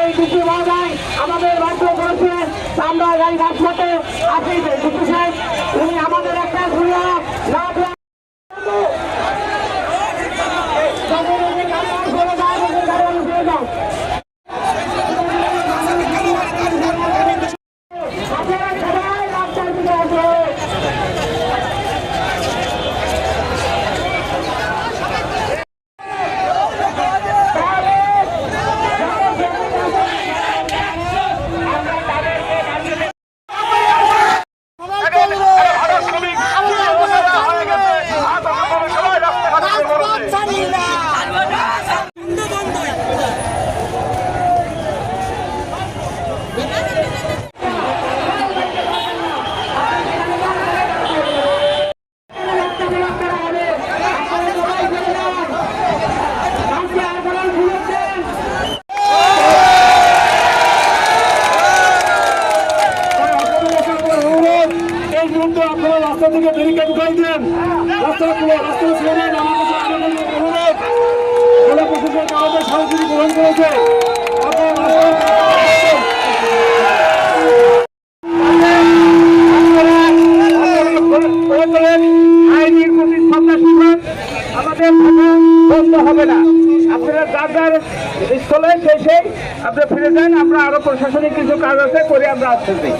এই ডিসি মহোদয় আমাদের বাধ্য করেছে আমরা এই রাজপথে আসি রাস্তা থেকে ব্যারিকেড উঠাই দেন রাস্তা খুলে রাস্তা ছেড়ে জেলা প্রশাসন আমাদের সরাসরি গ্রহণ করেছে। হবে না আপনারা যার যার স্থলে আপনি ফিরে যান। আমরা আরও প্রশাসনিক কিছু কাজ আছে, করে, আমরা আসতেছি।